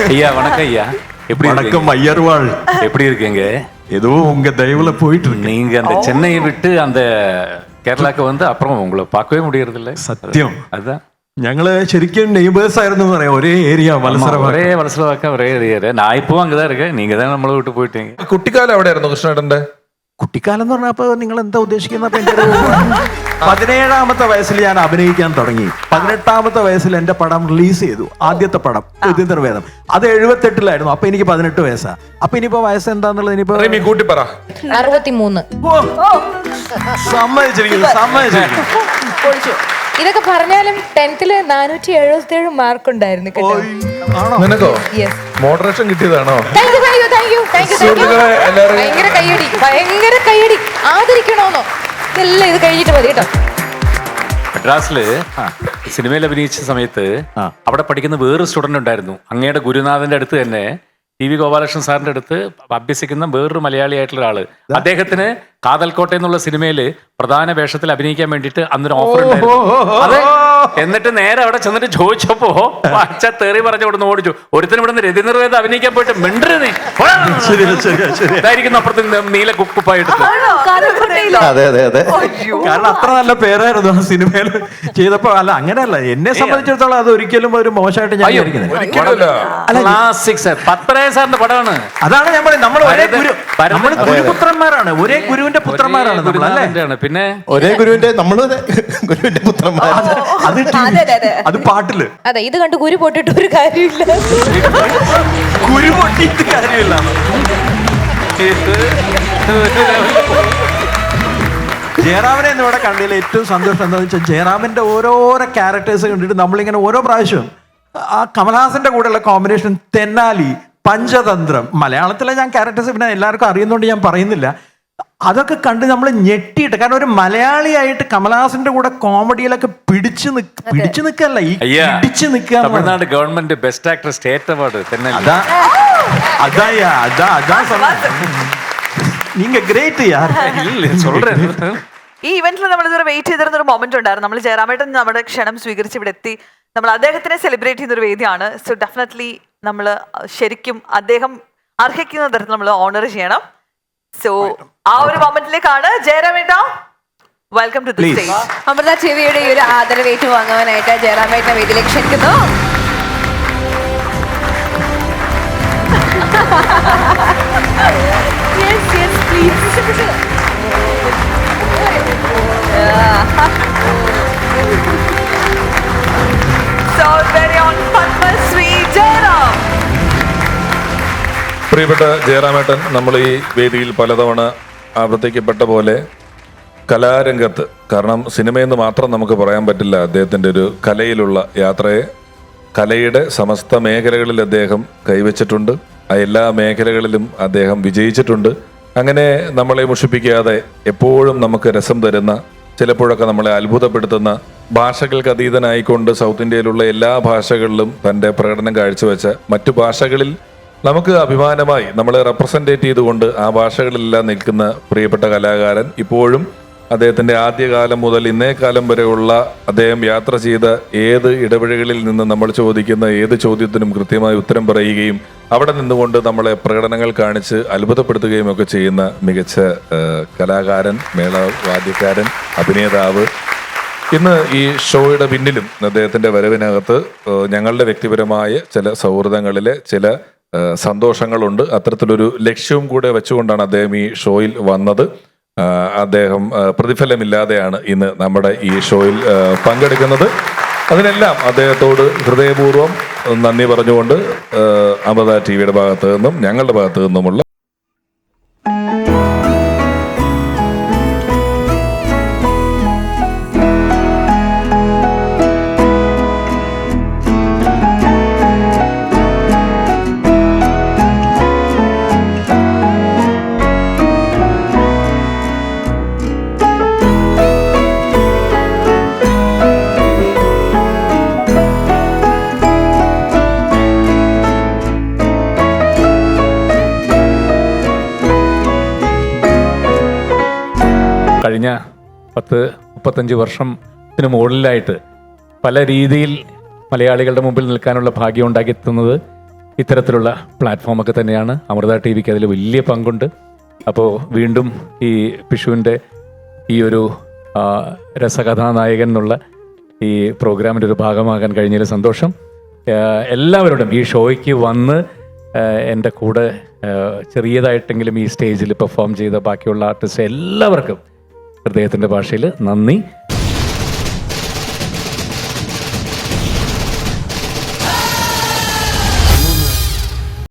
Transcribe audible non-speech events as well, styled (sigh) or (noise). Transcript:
ஐயா வணக்கம் ஐயா எப்படி வணக்கம் இருக்கீங்க ஐயர்வாள் எப்படி இருக்கீங்க ஏதோ உங்க தயவுல போயிட்டு இருக்கு நீங்க அந்த சென்னையை விட்டு அந்த കേരളക്ക് வந்து அப்புறம் உங்களை பார்க்கவே முடியறதில்ல സത്യം அதுதான் ഞങ്ങള് ശരിക്കും നെയ്ബേഴ്സ് ആയിരുന്നു എന്ന് പറയാം ഒരേ ഏരിയ ஆமா, മത്സരം ஒரே வலசலவாக்க ஒரே ஏரியா நான் இப்பவும் அங்கதான் இருக்கேன் நீங்க தான் நம்மளை விட்டு போயிட்டீங்க കുട്ടിക്കാലം എവിടെയായിരുന്നു കൃഷ്ണേട്ടന്റെ കുട്ടിക്കാലം എന്ന് പറഞ്ഞപ്പോ നിങ്ങൾ എന്താ ഉദ്ദേശിക്കുന്നത് (laughs) പതിനേഴാമത്തെ വയസ്സിൽ ഞാൻ അഭിനയിക്കാൻ തുടങ്ങി. പതിനെട്ടാമത്തെ വയസ്സിൽ എന്റെ പടം റിലീസ് ചെയ്തു. ആദ്യത്തെ പടം ഉദ്യന്തർവേദം അത് എഴുപത്തെട്ടിലായിരുന്നു. അപ്പൊ എനിക്ക് പതിനെട്ട് വയസ്സാ. അപ്പൊ ഇനിയിപ്പോ വയസ്സ് എന്താന്നുള്ളത് ഇനിയിപ്പോ കൂട്ടി പറ. അറുപത്തിമൂന്ന്. സമ്മതിച്ചിരിക്കുന്നു സമ്മതിച്ചിരിക്കുന്നു. (laughs) ഇതൊക്കെ പറഞ്ഞാലും ടെൻത്തിൽ നാനൂറ്റി എഴുപത്തി ഏഴ് മാർക്ക് ഉണ്ടായിരുന്നു കേട്ടോ ആണോ? നിനക്കോ? Yes moderation കിട്ടിയതാണോ? Thank you thank you thank you ഭയങ്കര കയ്യടി ഭയങ്കര കയ്യടി. ആദരിക്കണോന്നോ? ഇതെല്ലാം ഇത് കഴിഞ്ഞിട്ട് മതി കേട്ടോ. മദ്രാസിൽ സിനിമയിൽ അഭിനയിച്ച സമയത്ത്. അവിടെ പഠിക്കുന്ന വേറൊരു സ്റ്റുഡന്റ് ഉണ്ടായിരുന്നു. അങ്ങയുടെ ഗുരുനാഥന്റെ അടുത്ത് തന്നെ ടി വി ഗോപാലകൃഷ്ണൻ സാറിന്റെ അടുത്ത് അഭ്യസിക്കുന്ന വേറൊരു മലയാളിയായിട്ടുള്ള ഒരാൾ. അദ്ദേഹത്തിന് കാതൽക്കോട്ട എന്നുള്ള സിനിമയിൽ പ്രധാന വേഷത്തിൽ അഭിനയിക്കാൻ വേണ്ടിട്ട് അന്നൊരു ഓഫർ ഉണ്ടായിരുന്നു. അതെ എന്നിട്ട് നേരെ അവിടെ ചെന്നിട്ട് ചോദിച്ചപ്പോ അച്ഛ തെറി പറഞ്ഞു ഇവിടുന്ന് ഓടിച്ചു. ഒരുത്തിന് ഇവിടുന്ന് രതി നിർവേദം അഭിനയിക്കാൻ പോയിട്ട് മിണ്ടര് നീ. പോടാ. ശരിയാ ശരിയാ ശരിയാ ഇതായിരിക്കും അപ്പുറത്ത് നീല കുപ്പായിട്ട് അതെ അതെ അതെ. കാരണം അത്ര നല്ല പേരായിരുന്നു ആ സിനിമയിൽ ചെയ്തപ്പോ. അല്ല അങ്ങനെയല്ല. എന്നെ സംബന്ധിച്ചിടത്തോളം അത് ഒരിക്കലും ഒരു മോശമായിട്ട് ഞാൻ ക്ലാസിക് സാർ സാറിന്റെ പടമാണ്. അതാണ് ഞാൻ പറയുന്നത് നമ്മൾ ഒരേ ഗുരു നമ്മൾ ഗുരുപുത്രന്മാരാണ്. ഒരേ ഗുരുവിന്റെ പുത്രന്മാരാണ് നമ്മൾ അല്ലേ. പിന്നെ? ഒരേ ഗുരുവിന്റെ നമ്മൾ ഗുരുവിന്റെ പുത്രന്മാർ അത് അത് പാട്ടിൽ. അതെ ഇത് കണ്ട് ഗുരു പൊട്ടിട്ട് ഒരു കാര്യമില്ല. ഗുരു പൊട്ടിയിട്ട് കാര്യമില്ല. ജയറാമിനെ ഇന്ന് ഇവിടെ കണ്ടതിൽ ഏറ്റവും സന്തോഷം എന്താണെന്ന് വെച്ചാൽ ജയറാമിന്റെ ഓരോരോ ക്യാരക്ടേഴ്സ് കണ്ടിട്ട് നമ്മളിങ്ങനെ ഓരോ പ്രാവശ്യം ആ കമൽഹാസന്റെ കൂടെയുള്ള കോമ്പിനേഷൻ തെന്നാലി പഞ്ചതന്ത്രം. മലയാളത്തിലെ ഞാൻ ക്യാരക്ടേഴ്സ് പിന്നെ എല്ലാവർക്കും അറിയുന്നതുകൊണ്ട് ഞാൻ പറയുന്നില്ല. അതൊക്കെ കണ്ട് നമ്മൾ ഞെട്ടിയിട്ട് കാരണം ഒരു മലയാളിയായിട്ട് കമലഹാസന്റെ കൂടെ കോമഡിയിലൊക്കെ പിടിച്ചു നിക്ക് പിടിച്ചു നിൽക്കല്ല ഈ പിടിച്ചു നിൽക്കുക Tamil Nadu government best actor state award തന്നെ അതാ അതാ ഗ്രേറ്റ് ഇല്ല சொல்றேன் (laughs) ഈ ഇവന്റിൽ നമ്മൾ ഇതുവരെ വെയിറ്റ് ചെയ്തിരുന്ന ഒരു മൊമെന്റ് ഉണ്ടായിരുന്നു. നമ്മൾ ജയറാമേട്ടൻ നമ്മുടെ ക്ഷണം സ്വീകരിച്ച് ഇവിടെ എത്തി. നമ്മൾ അദ്ദേഹത്തിനെ സെലിബ്രേറ്റ് ചെയ്യുന്ന ഒരു വേദിയാണ്. സോ ഡെഫിനറ്റ്ലി നമ്മൾ ശരിക്കും അദ്ദേഹം അർഹിക്കുന്ന തരത്തിൽ നമ്മൾ ഓണർ ചെയ്യണം. സോ ആ ഒരു മൊമെന്റിലേക്കാണ് ജയരാമേട്ട welcome to the. Stage Amrita ചെവിയുടെ ഈ ഒരു ആദരവ് ഏറ്റുവാങ്ങുവാനായിട്ട് ജയറാമേട്ടനെ വീട്ടിലേക്ക് ക്ഷണിക്കുന്നു. സോ (laughs) പ്രിയപ്പെട്ട ജയറാമേട്ടൻ നമ്മൾ ഈ വേദിയിൽ പലതവണ ആവർത്തിക്കപ്പെട്ട പോലെ കലാരംഗത്ത് കാരണം സിനിമയെന്ന് മാത്രം നമുക്ക് പറയാൻ പറ്റില്ല അദ്ദേഹത്തിന്റെ ഒരു കലയിലുള്ള യാത്രയെ. കലയുടെ സമസ്ത മേഖലകളിൽ അദ്ദേഹം കൈവച്ചിട്ടുണ്ട്. ആ എല്ലാ മേഖലകളിലും അദ്ദേഹം വിജയിച്ചിട്ടുണ്ട്. അങ്ങനെ നമ്മളെ മുഷിപ്പിക്കാതെ എപ്പോഴും നമുക്ക് രസം തരുന്ന ചിലപ്പോഴൊക്കെ നമ്മളെ അത്ഭുതപ്പെടുത്തുന്ന ഭാഷകൾക്ക് അതീതനായിക്കൊണ്ട് സൗത്ത് ഇന്ത്യയിലുള്ള എല്ലാ ഭാഷകളിലും തന്റെ പ്രകടനം കാഴ്ചവെച്ച മറ്റു ഭാഷകളിൽ നമുക്ക് അഭിമാനമായി നമ്മളെ റെപ്രസെന്റേറ്റ് ചെയ്തുകൊണ്ട് ആ ഭാഷകളിലെല്ലാം നിൽക്കുന്ന പ്രിയപ്പെട്ട കലാകാരൻ ഇപ്പോഴും അദ്ദേഹത്തിന്റെ ആദ്യകാലം മുതൽ ഇന്നേ കാലം വരെയുള്ള അദ്ദേഹം യാത്ര ചെയ്ത ഏത് ഇടപഴകളിൽ നിന്ന് നമ്മൾ ചോദിക്കുന്ന ഏത് ചോദ്യത്തിനും കൃത്യമായി ഉത്തരം പറയുകയും അവിടെ നിന്നുകൊണ്ട് നമ്മളെ പ്രകടനങ്ങൾ കാണിച്ച് അത്ഭുതപ്പെടുത്തുകയും ഒക്കെ ചെയ്യുന്ന മികച്ച കലാകാരൻ മേളവാദ്യക്കാരൻ അഭിനേതാവ്. ഇന്ന് ഈ ഷോയുടെ പിന്നിലും അദ്ദേഹത്തിന്റെ വരവിനകത്ത് ഞങ്ങളുടെ വ്യക്തിപരമായ ചില സൗഹൃദങ്ങളിലെ ചില സന്തോഷങ്ങളുണ്ട്. അത്തരത്തിലൊരു ലക്ഷ്യവും കൂടെ വെച്ചുകൊണ്ടാണ് അദ്ദേഹം ഈ ഷോയിൽ വന്നത്. അദ്ദേഹം പ്രതിഫലമില്ലാതെയാണ് ഇന്ന് നമ്മുടെ ഈ ഷോയിൽ പങ്കെടുക്കുന്നത്. അതിനെല്ലാം അദ്ദേഹത്തോട് ഹൃദയപൂർവം നന്ദി പറഞ്ഞുകൊണ്ട് അമൃത ടി വിയുടെ ഭാഗത്തു നിന്നും ഞങ്ങളുടെ ഭാഗത്തു നിന്നുമുള്ള കഴിഞ്ഞ പത്ത് മുപ്പത്തഞ്ച് വർഷത്തിന് മുകളിലായിട്ട് പല രീതിയിൽ മലയാളികളുടെ മുമ്പിൽ നിൽക്കാനുള്ള ഭാഗ്യം ഉണ്ടാക്കി തന്നത് ഇത്തരത്തിലുള്ള പ്ലാറ്റ്ഫോമൊക്കെ തന്നെയാണ്. അമൃത ടി വിക്ക് അതിൽ വലിയ പങ്കുണ്ട്. അപ്പോൾ വീണ്ടും ഈ പിഷുവിന്റെ ഈ ഒരു രസകഥാനായകൻ എന്നുള്ള ഈ പ്രോഗ്രാമിന്റെ ഒരു ഭാഗമാകാൻ കഴിഞ്ഞതിൽ സന്തോഷം. എല്ലാവരോടും ഈ ഷോയ്ക്ക് വന്ന് എന്റെ കൂടെ ചെറിയതായിട്ടെങ്കിലും ഈ സ്റ്റേജിൽ പെർഫോം ചെയ്ത ബാക്കിയുള്ള ആർട്ടിസ്റ്റ് എല്ലാവർക്കും ഹൃദയത്തിന്റെ ഭാഷയിൽ നന്ദി.